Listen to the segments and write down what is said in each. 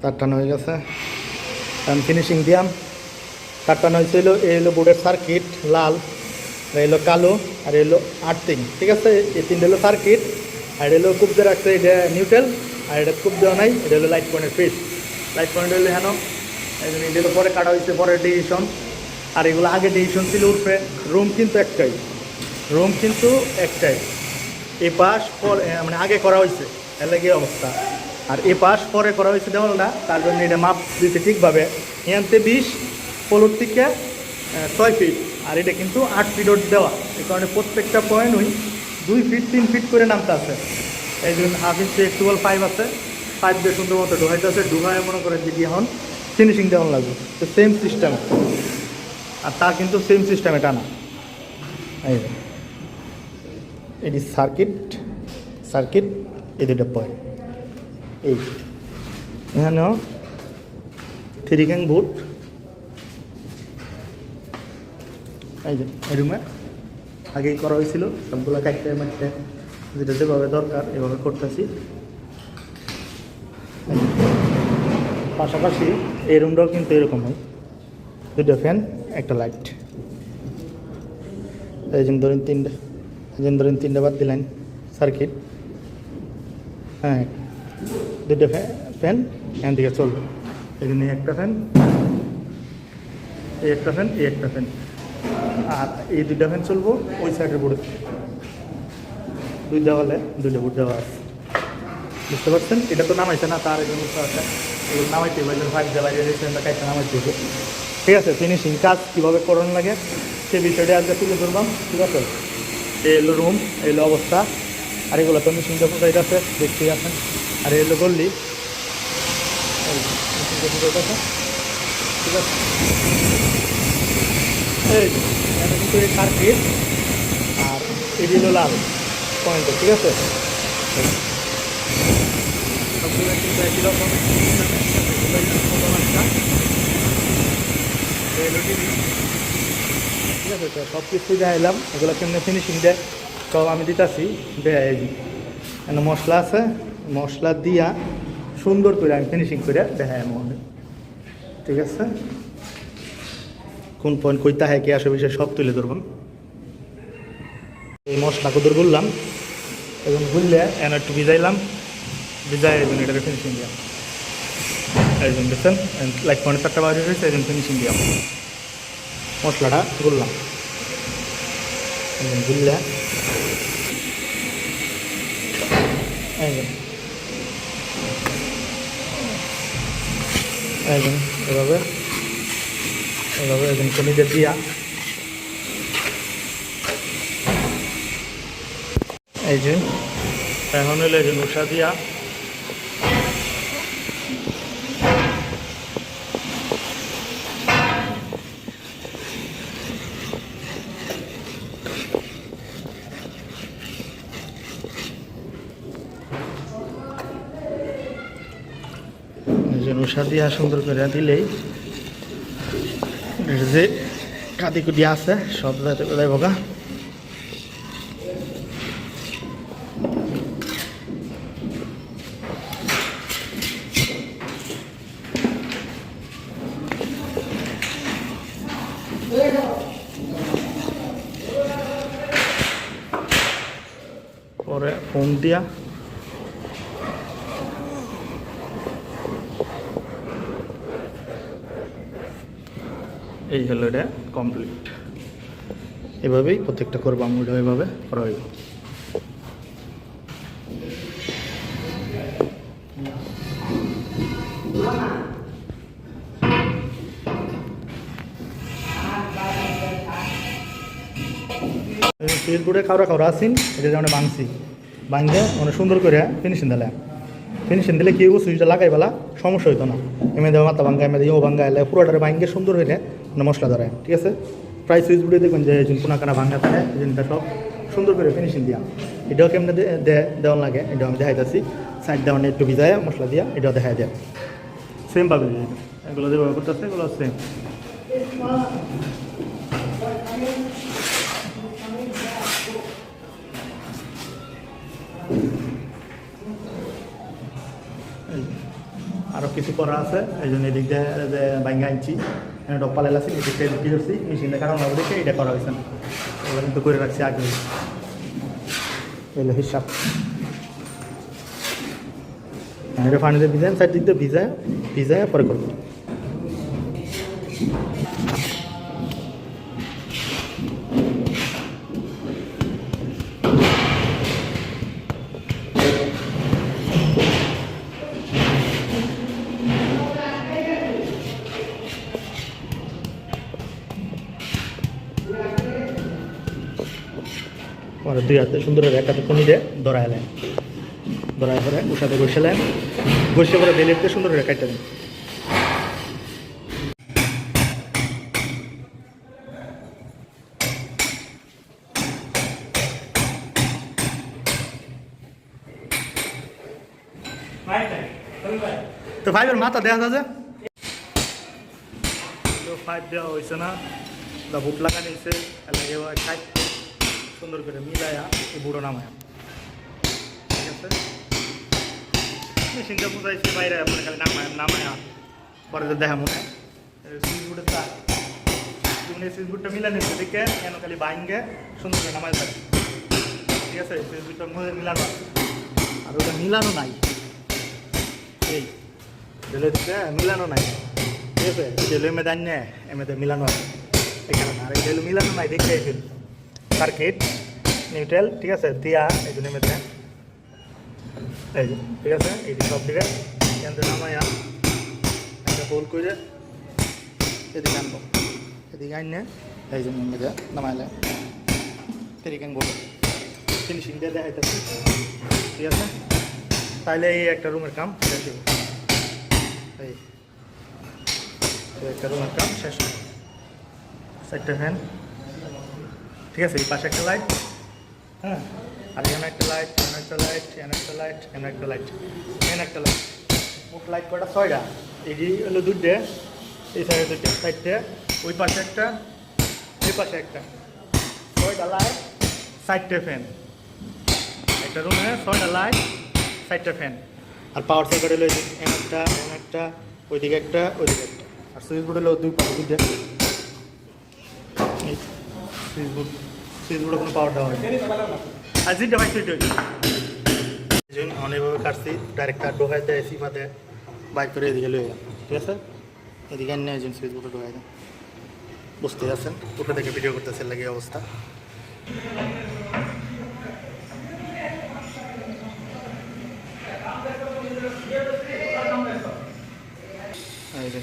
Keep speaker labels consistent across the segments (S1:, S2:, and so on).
S1: এই তারটানো হয়ে গেছে। আমি ফিনিশিং দিয়াম। তারটানো হয়েছিল এই হলো বোর্ডের সার্কিট লাল আর এলো কালো, আর এলো আর্থিং ঠিক আছে? এই তিনটে হলো সার্কিট আর এলো খুব দিয়ে রাখছে এটা নিউট্রাল আর এটা খুব দেওয়া নাই, এটা হলো লাইট পয়েন্টের ফিট লাইট পয়েন্ট হলো হেন, এই এটা পরে কাটা হয়েছে পরে ডিসিশন আর এগুলো আগে ডিসিশন ছিল উঠবে রুম কিন্তু একটাই। রুম কিন্তু একটাই। এই পাশ মানে আগে করা হয়েছে এর অবস্থা। আর এ পাশ পরে করা হয়েছে দেওয়ালটা, তার জন্য এটা মাপ দিতে ঠিকভাবে। এনতে বিশ ফলোর থেকে ছয় ফিট আর এটা কিন্তু আট ফিট ওট দেওয়া। এই কারণে প্রত্যেকটা পয়েন্ট পয়েন্টই দুই ফিট তিন ফিট করে নামতে আছে। এই জন্য হাফ ইঞ্চি টুয়েলভ ফাইভ আছে ফাইভ দিয়ে সুন্দর মতো ঢুকাইতে আছে ঢুকায় মনে করে যদি এখন ফিনিশিং দেওয়ান লাগবে। তো সেম সিস্টেম আর তার কিন্তু সেম সিস্টেমে টানা যে। এটি সার্কিট সার্কিট এই দুটো পয়েন্ট এই। এখানেও থ্রি বুট এই যে আগেই করা হয়েছিল, সবগুলো কাটতে মারতে। যেটা যেভাবে দরকার, এভাবে করতেছি। পাশাপাশি এই রুমটাও কিন্তু এরকম হয়। দুটো ফ্যান একটা লাইট এই ধরেন তিনটে, এই ধরেন তিনটে বাদ দিলেন সার্কিট হ্যাঁ। দুটো ফ্যান এখান থেকে চলবে এই একটা ফ্যান এই একটা ফ্যান এই একটা ফ্যান আর এই দুইটা ফ্যান চলবো, ওই সাইডের বোর্ডে দুই দেওয়ালে দুইটা বোর্ড দেওয়া আছে। বুঝতে পারছেন? এটা তো নামাইছে না, তার বুঝতে এগুলো নামাইতে হবে ফাইভ দেওয়া কাইতে নামাইতে হবে। ঠিক আছে ফিনিশিং কাজ কীভাবে করানো লাগে, সে বিষয়টা আজকে তুলে ধরবাম ঠিক আছে? এলো রুম এলো অবস্থা। আর এগুলো তো মেশিন কোথায় আছে দেখতেই আছেন। আর এলো গল্লি? ঠিক আছে এই কিন্তু এই আর এটি হলো লাল পয়েন্ট ঠিক আছে? ঠিক আছে, তো সব কিছু দেখাইলাম। এগুলো কেমনে ফিনিশিং দেয়? সব আমি দিতেছি। দেয় মশলা আছে। মশলা দিয়া সুন্দর করে আমি ফিনিশিং করে দেখাই মনে ঠিক আছে? কোন পয়েন্ট কইতা হয় কে আসে বিষয়ে সব তুলে ধরবাম এই মশলা কদর করলাম এবং গুললে এনে একটু ভিজাইলাম। ভিজাই এবং এটাকে ফিনিশিং দিলাম একজন দেখছেন লাইক পয়েন্ট চারটা বাজে হয়েছে একজন ফিনিশিং দিলাম মশলাটা গুললাম গুললে এই জন্য এভাবে এভাবে একদম কমিটে দিয়া এই যে এখন হলো যে মশা দিয়া। মশা দিয়া সুন্দর করে দিলেই যে কাটি কুটি আছে, সব যাতে ওলাই বগা পরে ফোন দিয়া এই হলো এটা কমপ্লিট এভাবেই প্রত্যেকটা করব আমরা এভাবে করা হইব। সিলপুরে খাওয়া খাওয়া আসিন, এটা যেমন ভাঙছি ভাঙতে মানে সুন্দর করে ফিনিশিং দিলে। ফিনিশিং দিলে কি সুইচটা লাগাই বেলা সমস্যা হইতো না। এমনি দেওয়া মাথা ভাঙ্গা এমনি ও ভাঙ্গা এলে পুরোটারে ভাঙ্গে সুন্দর হইলে মশলা ধরে ঠিক আছে? প্রায় সুইচ বুড়ে দেখবেন যে কোন কানা ভাঙ্গা থাকে জিনিসটা সব সুন্দর করে ফিনিশিং দিয়া। এটাও কেমনে দে দেওয়ান লাগে? এটাও আমি দেখাইতেছি। সাইড দেওয়ানে একটু ভিজায় মশলা দিয়া এটাও দেখা দেয় সেম পাবে এগুলো যেভাবে করতেছে, এগুলো সেম আরও কিছু করা আছে। এই জন্য এদিক দিয়ে যে বাইঙ্গা আনছি। ডপ্পা লাইলাছি এদিক বিক্রি করছি মেশিনটা কারণ দেখে এটা করা হয়েছে ওগুলো কিন্তু করে রাখছি আগে। এলো হিসাব। এটা পানিতে ভিজায় চার দিক দিয়ে ভিজায় ভিজায় পরে করব। পরে দুই হাতে সুন্দর একটা কোনি দিয়ে ধরাইলেন ধরাই পরে ওর সাথে বসেলেন বসে পরে বেলেটতে সুন্দর কাটতে দেন তো ফাইভের মাথা দেওয়া যাচ্ছে? ফাইভ দেওয়া হয়েছে না। বুট লাগা নিয়েছে লাগে সুন্দর করে মিলায়া এই বুড়ো নামায়া। ঠিক আছে? মেশিনটা বুঝাইছে বাইরে আপনার খালি নামায়, নামায়া। পরে দেখা মনে সুইচ বুটের তার তুমি মিলা নিচ্ছে, দেখে কেন খালি বাইঙ্গে সুন্দর করে নামায় থাকে ঠিক আছে? সুইচ বুটটার মধ্যে মিলানো। আর ওটা মিলানো নাই। এই দিতে মিলানো নাই। ঠিক আছে? ডেলে এমে দান নে এমএতে মিলানো আছে এখানে আর এই মিলানো নাই, দেখে সার্কিট নিউট্রাল ঠিক আছে? দিয়া এই জন্য এমএতে এই যে, ঠিক আছে? এই যে সব দিকে। এখান নামাইয়া একটা হোল করে এদিকে আনব। এদিকে আনলে এই জন্য এমএতে নামাইলে এদিকে আনব। ফিনিশিং দিয়ে দেখাইতেছি। ঠিক আছে? তাহলে এই একটা রুমের কাম শেষ হইব। এই একটা রুমের কাম শেষ হইব। চারটে ফ্যান ঠিক আছে, এই পাশে একটা লাইট হ্যাঁ আর এখানে একটা লাইট এখানে একটা লাইট এখানে একটা লাইট এখানে একটা লাইট এখানে একটা লাইট মোট লাইট কটা ছয়টা। এটি হলো দুধে এই সাইডে দুটো সাইডে ওই পাশে একটা, এই পাশে একটা। ছয়টা লাইট চারটে ফ্যান একটা রুমে ছয়টা লাইট চারটা ফ্যান আর পাওয়ার সার্কিট হলো এই এখানে একটা এখানে একটা, ওইদিকে একটা ওইদিকে একটা। আর সুইচ বোর্ড হলো দুই পাশে এই। সুইচ বোর্ড সুইচ কোনো পাওয়ার দেওয়া হয় আর যেটা ভাই সেটা এই জন্য অনেকভাবে কাটছি ডাইরেক্ট তার ঢোকাই দেয় এসি মাতে বাইক করে এদিকে লয়ে যান ঠিক আছে? এদিকে নিয়ে একজন সুইচ বোর্ডে ঢোকাই দেন বুঝতে যাচ্ছেন ওটা দেখে ভিডিও করতেছে লাগে অবস্থা।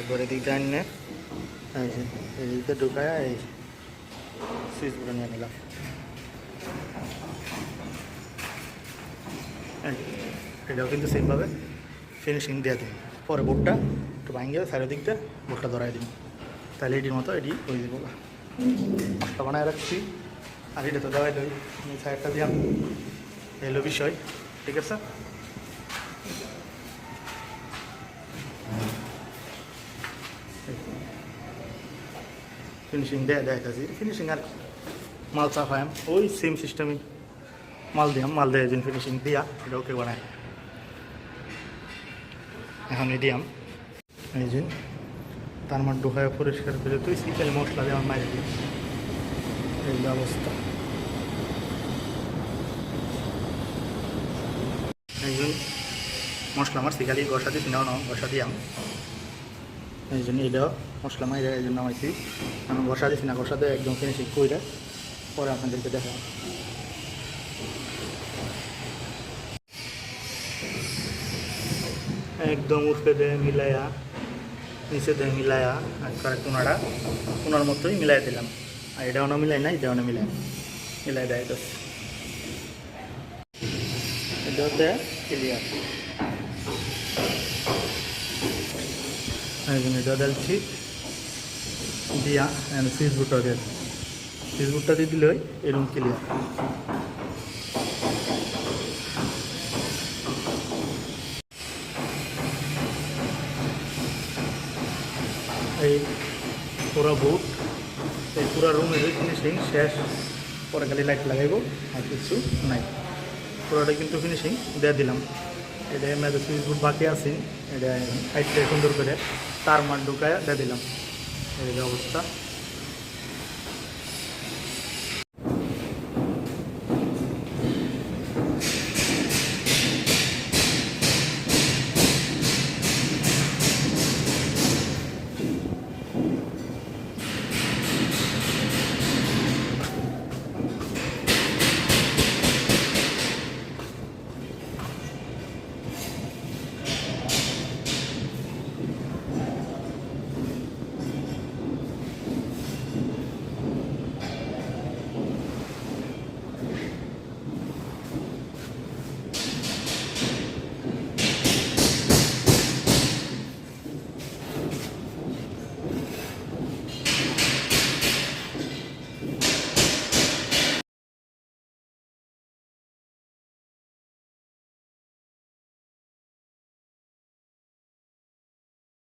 S1: একবার এদিকে ডান নে। এই যে এদিকে ঢুকায় এই সুইচ বোর্ডে নিয়ে নিলাম। এটাও কিন্তু সেমভাবে ফিনিশিং দিয়ে দিন পরে বোর্ডটা একটু ভাঙিয়ে সাইডের দিকটা বোর্ডটা ধরাই দিন তাহলে এটির মতো এটি হয়ে যাব। মশলা বানায় রাখছি। আর এটা তো দেওয়াই এই সাইডটা দিলাম। এলো বিষয়। ঠিক আছে? ফিনিশিং দেয় দেখাচ্ছি ফিনিশিং আর মাল চাপায়াম ওই সেম সিস্টেমে মাল দিয়াম মাল দেয় ফিনিশিং দিয়া এটা ওকে বানায় এখন দিয়াম এই যে তার মানে ডোকায় পরিষ্কার করে তুই শীতল মশলা দেওয়ার মাইরে দিই এই ব্যবস্থা এই জন্য মশলা আমার শিকালি গসা দিস নাও নাও গসা দিয়াম এই জন্য এটাও মশলা মাইরে এই জন্য নামাইছি। আমি গসা দিছি না দিয়ে একদম ফিনিশিং কইরা পরে আপনাদেরকে দেখাম একদম উপরে দিয়ে মিলাইয়া নিচে দিয়ে মিলাইয়া আর কোনাটা? কোনার মতোই মিলাই দিলাম। আর এটাও না মিলাই না এটাও না মিলাই মিলাই দেয় তো এটাতে ক্লিয়ার দিচ্ছি দিয়া সুইচ বুটটা দিয়ে সুইচ বুটটা দিয়ে দিলে এরকম ক্লিয়ার এই পুরো বুট এই পুরো রুমের ফিনিশিং শেষ, পরে খালি লাইট লাগাইব আর কিছু নাই। পুরোটা কিন্তু ফিনিশিং দিয়ে দিলাম। এটা মেয়েদের সুইচ বোর্ড বাকি আছে। এটা সুন্দর করে। তার মান ঢুকায় দিয়ে দিলাম। এই অবস্থা।